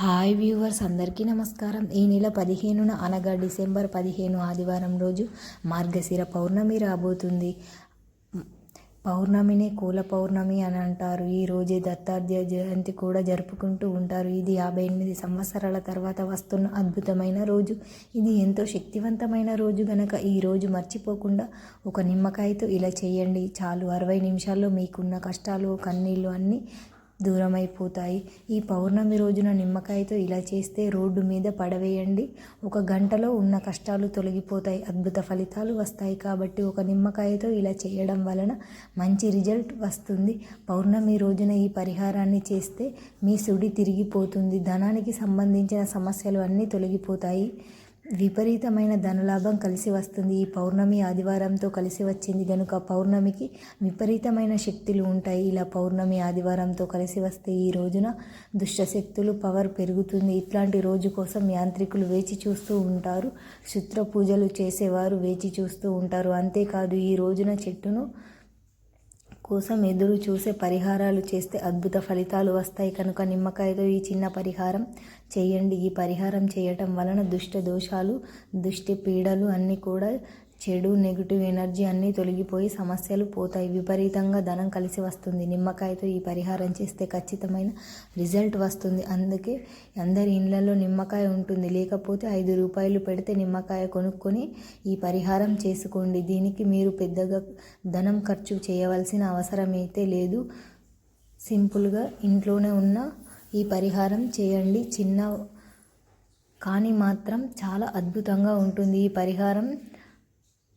Hi viewers అందరికీ నమస్కారం. ఈ నెల పదిహేనున అనగా డిసెంబర్ పదిహేను ఆదివారం రోజు మార్గశిర పౌర్ణమి రాబోతుంది. పౌర్ణమిని కూల పౌర్ణమి అని అంటారు. ఈ రోజే దత్తాత్రేయ జయంతి కూడా జరుపుకుంటూ ఉంటారు. ఇది యాభై ఎనిమిది సంవత్సరాల తర్వాత వస్తున్న అద్భుతమైన రోజు. ఇది ఎంతో శక్తివంతమైన రోజు గనక ఈ రోజు మర్చిపోకుండా ఒక నిమ్మకాయతో ఇలా చేయండి. చాలు అరవై నిమిషాల్లో మీకున్న కష్టాలు కన్నీళ్ళు అన్నీ దూరమైపోతాయి. ఈ పౌర్ణమి రోజున నిమ్మకాయతో ఇలా చేస్తే రోడ్డు మీద పడవేయండి. ఒక గంటలో ఉన్న కష్టాలు తొలగిపోతాయి. అద్భుత ఫలితాలు వస్తాయి. కాబట్టి ఒక నిమ్మకాయతో ఇలా చేయడం వలన మంచి రిజల్ట్ వస్తుంది. పౌర్ణమి రోజున ఈ పరిహారాన్ని చేస్తే మీ సుడి తిరిగిపోతుంది. ధనానికి సంబంధించిన సమస్యలు అన్నీ తొలగిపోతాయి. విపరీతమైన ధనలాభం కలిసి వస్తుంది. ఈ పౌర్ణమి ఆదివారంతో కలిసి వచ్చింది కనుక పౌర్ణమికి విపరీతమైన శక్తులు ఉంటాయి. ఇలా పౌర్ణమి ఆదివారంతో కలిసి వస్తే ఈ రోజున దుష్టశక్తులు పవర్ పెరుగుతుంది. ఇట్లాంటి రోజు కోసం యాంత్రికులు వేచి చూస్తూ ఉంటారు. శుత్ర పూజలు చేసేవారు వేచి చూస్తూ ఉంటారు. అంతేకాదు ఈ రోజున చెట్టును కోసం ఎదురు చూసే పరిహారాలు చేస్తే అద్భుత ఫలితాలు వస్తాయి. కనుక నిమ్మకాయతో ఈ చిన్న పరిహారం చేయండి. ఈ పరిహారం చేయటం వలన దుష్ట దోషాలు దుష్టి పీడలు అన్నీ కూడా చెడు నెగిటివ్ ఎనర్జీ అన్నీ తొలగిపోయి సమస్యలు పోతాయి. విపరీతంగా ధనం కలిసి వస్తుంది. నిమ్మకాయతో ఈ పరిహారం చేస్తే ఖచ్చితమైన రిజల్ట్ వస్తుంది. అందుకే అందరి ఇండ్లలో నిమ్మకాయ ఉంటుంది. లేకపోతే ఐదు రూపాయలు పెడితే నిమ్మకాయ కొనుక్కొని ఈ పరిహారం చేసుకోండి. దీనికి మీరు పెద్దగా ధనం ఖర్చు చేయవలసిన అవసరం అయితే లేదు. సింపుల్గా ఇంట్లోనే ఉన్న ఈ పరిహారం చేయండి. చిన్న కానీ మాత్రం చాలా అద్భుతంగా ఉంటుంది. ఈ పరిహారం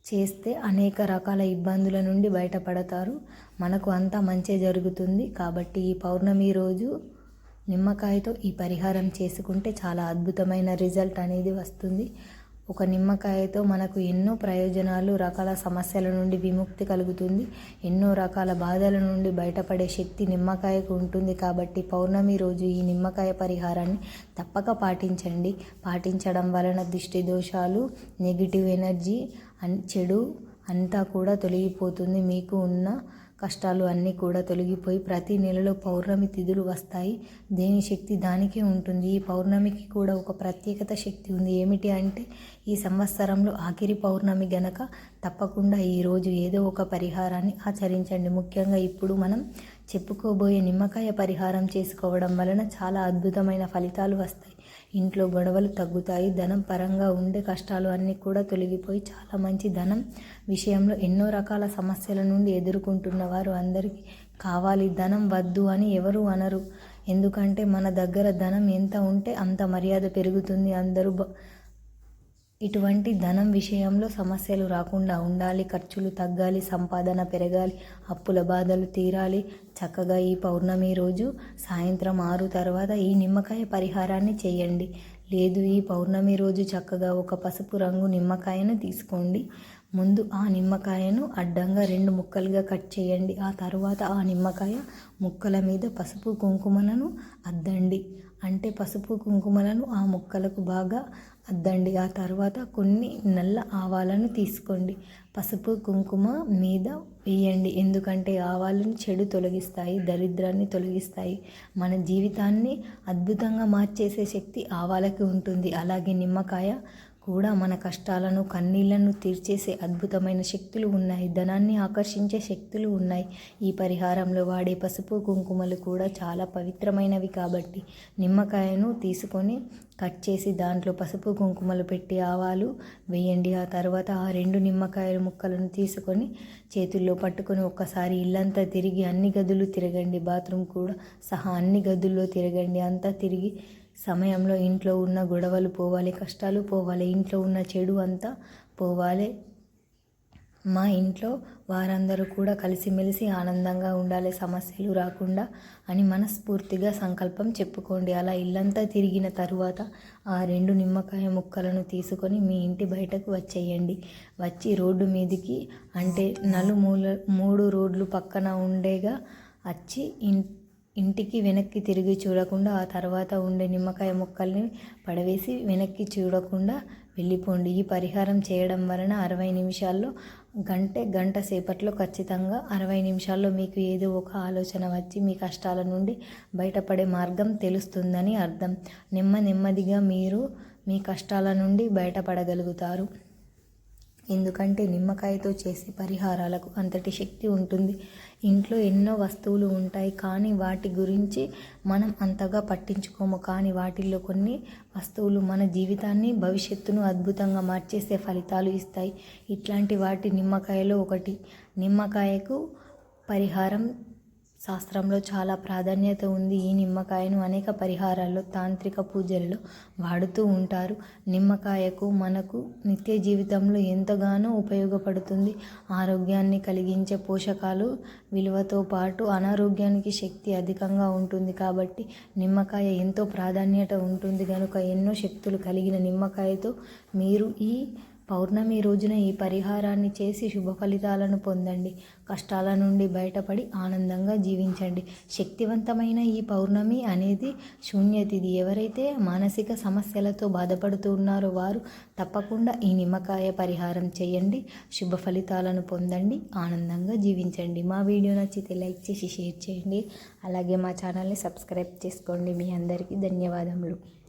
చేస్తే అనేక రకాల ఇబ్బందుల నుండి బయటపడతారు. మనకు అంతా మంచి జరుగుతుంది. కాబట్టి ఈ పౌర్ణమి రోజు నిమ్మకాయతో ఈ పరిహారం చేసుకుంటే చాలా అద్భుతమైన రిజల్ట్ అనేది వస్తుంది. ఒక నిమ్మకాయతో మనకు ఎన్నో ప్రయోజనాలు రకాల సమస్యల నుండి విముక్తి కలుగుతుంది. ఎన్నో రకాల బాధల నుండి బయటపడే శక్తి నిమ్మకాయకు ఉంటుంది కాబట్టి పౌర్ణమి రోజు ఈ నిమ్మకాయ పరిహారాన్ని తప్పక పాటించండి. పాటించడం వలన దిష్టి దోషాలు నెగిటివ్ ఎనర్జీ అన్ చెడు అంతా కూడా తొలగిపోతుంది. మీకు ఉన్న కష్టాలు అన్నీ కూడా తొలగిపోయి ప్రతి నెలలో పౌర్ణమి తిథులు వస్తాయి. దేని శక్తి దానికే ఉంటుంది. ఈ పౌర్ణమికి కూడా ఒక ప్రత్యేకత శక్తి ఉంది. ఏమిటి అంటే ఈ సంవత్సరంలో ఆఖరి పౌర్ణమి గనక తప్పకుండా ఈరోజు ఏదో ఒక పరిహారాన్ని ఆచరించండి. ముఖ్యంగా ఇప్పుడు మనం చెప్పుకోబోయే నిమ్మకాయ పరిహారం చేసుకోవడం వలన చాలా అద్భుతమైన ఫలితాలు వస్తాయి. ఇంట్లో గొడవలు తగ్గుతాయి ధనం పరంగా ఉండే కష్టాలు అన్నీ కూడా తొలగిపోయి చాలా మంచి ధనం విషయంలో ఎన్నో రకాల సమస్యల నుండి ఎదుర్కొంటున్న వారు అందరికీ కావాలి. ధనం వద్దు అని ఎవరు అనరు. ఎందుకంటే మన దగ్గర ధనం ఎంత ఉంటే అంత మర్యాద పెరుగుతుంది. అందరూ ఇటువంటి ధనం విషయంలో సమస్యలు రాకుండా ఉండాలి ఖర్చులు తగ్గాలి సంపాదన పెరగాలి అప్పుల బాధలు తీరాలి. చక్కగా ఈ పౌర్ణమి రోజు సాయంత్రం ఆరు తర్వాత ఈ నిమ్మకాయ పరిహారాన్ని చేయండి. లేదు ఈ పౌర్ణమి రోజు చక్కగా ఒక పసుపు రంగు నిమ్మకాయను తీసుకోండి. ముందు ఆ నిమ్మకాయను అడ్డంగా రెండు ముక్కలుగా కట్ చేయండి. ఆ తర్వాత ఆ నిమ్మకాయ ముక్కల మీద పసుపు కుంకుమలను అద్దండి. అంటే పసుపు కుంకుమలను ఆ ముక్కలకు బాగా అద్దండి. ఆ తర్వాత కొన్ని నల్ల ఆవాలను తీసుకోండి. పసుపు కుంకుమ మీద వేయండి. ఎందుకంటే ఆవాలను చెడు తొలగిస్తాయి దరిద్రాన్ని తొలగిస్తాయి. మన జీవితాన్ని అద్భుతంగా మార్చేసే శక్తి ఆవాలకి ఉంటుంది. అలాగే నిమ్మకాయ కూడా మన కష్టాలను కన్నీళ్ళను తీర్చేసే అద్భుతమైన శక్తులు ఉన్నాయి. ధనాన్ని ఆకర్షించే శక్తులు ఉన్నాయి. ఈ పరిహారంలో వాడే పసుపు కుంకుమలు కూడా చాలా పవిత్రమైనవి కాబట్టి నిమ్మకాయను తీసుకొని కట్ చేసి దాంట్లో పసుపు కుంకుమలు పెట్టి ఆవాలు వేయండి. ఆ తర్వాత ఆ రెండు నిమ్మకాయల ముక్కలను తీసుకొని చేతుల్లో పట్టుకొని ఒక్కసారి ఇల్లంతా తిరిగి అన్ని గదులు తిరగండి. బాత్రూమ్ కూడా సహా అన్ని గదుల్లో తిరగండి. అంతా తిరిగి సమయంలో ఇంట్లో ఉన్న గొడవలు పోవాలి కష్టాలు పోవాలి ఇంట్లో ఉన్న చెడు అంతా పోవాలి. మా ఇంట్లో వారందరూ కూడా కలిసిమెలిసి ఆనందంగా ఉండాలి సమస్యలు రాకుండా అని మనస్ఫూర్తిగా సంకల్పం చెప్పుకోండి. అలా ఇల్లంతా తిరిగిన తరువాత ఆ రెండు నిమ్మకాయ ముక్కలను తీసుకొని మీ ఇంటి బయటకు వచ్చేయండి. వచ్చి రోడ్డు మీదికి అంటే నలుమూల మూడు రోడ్లు పక్కన ఉండేగా వచ్చి ఇంటి ఇంటికి వెనక్కి తిరిగి చూడకుండా ఆ తర్వాత ఉండే నిమ్మకాయ ముక్కల్ని పడవేసి వెనక్కి చూడకుండా వెళ్ళిపోండి. ఈ పరిహారం చేయడం వలన అరవై నిమిషాల్లో గంటే గంట సేపట్లో ఖచ్చితంగా అరవై నిమిషాల్లో మీకు ఏదో ఒక ఆలోచన వచ్చి మీ కష్టాల నుండి బయటపడే మార్గం తెలుస్తుందని అర్థం. నెమ్మ నెమ్మదిగా మీరు మీ కష్టాల నుండి బయటపడగలుగుతారు. ఎందుకంటే నిమ్మకాయతో చేసే పరిహారాలకు అంతటి శక్తి ఉంటుంది. ఇంట్లో ఎన్నో వస్తువులు ఉంటాయి కానీ వాటి గురించి మనం అంతగా పట్టించుకోము. కానీ వాటిల్లో కొన్ని వస్తువులు మన జీవితాన్ని భవిష్యత్తును అద్భుతంగా మార్చేసే ఫలితాలు ఇస్తాయి. ఇట్లాంటి వాటి నిమ్మకాయలో ఒకటి. నిమ్మకాయకు పరిహారం శాస్త్రంలో చాలా ప్రాధాన్యత ఉంది. ఈ నిమ్మకాయను అనేక పరిహారాల్లో తాంత్రిక పూజల్లో వాడుతూ ఉంటారు. నిమ్మకాయకు మనకు నిత్య జీవితంలో ఎంతగానో ఉపయోగపడుతుంది. ఆరోగ్యాన్ని కలిగించే పోషకాలు విలువతో పాటు అనారోగ్యానికి శక్తి అధికంగా ఉంటుంది కాబట్టి నిమ్మకాయ ఎంతో ప్రాధాన్యత ఉంటుంది. కనుక ఎన్నో శక్తులు కలిగిన నిమ్మకాయతో మీరు ఈ పౌర్ణమి రోజున ఈ పరిహారాన్ని చేసి శుభ ఫలితాలను పొందండి. కష్టాల నుండి బయటపడి ఆనందంగా జీవించండి. శక్తివంతమైన ఈ పౌర్ణమి అనేది శూన్యతిది ఎవరైతే మానసిక సమస్యలతో బాధపడుతూ ఉన్నారో వారు తప్పకుండా ఈ నిమ్మకాయ పరిహారం చేయండి. శుభ ఫలితాలను పొందండి. ఆనందంగా జీవించండి. మా వీడియో నచ్చితే లైక్ చేసి షేర్ చేయండి. అలాగే మా ఛానల్ని సబ్స్క్రైబ్ చేసుకోండి. మీ అందరికీ ధన్యవాదములు.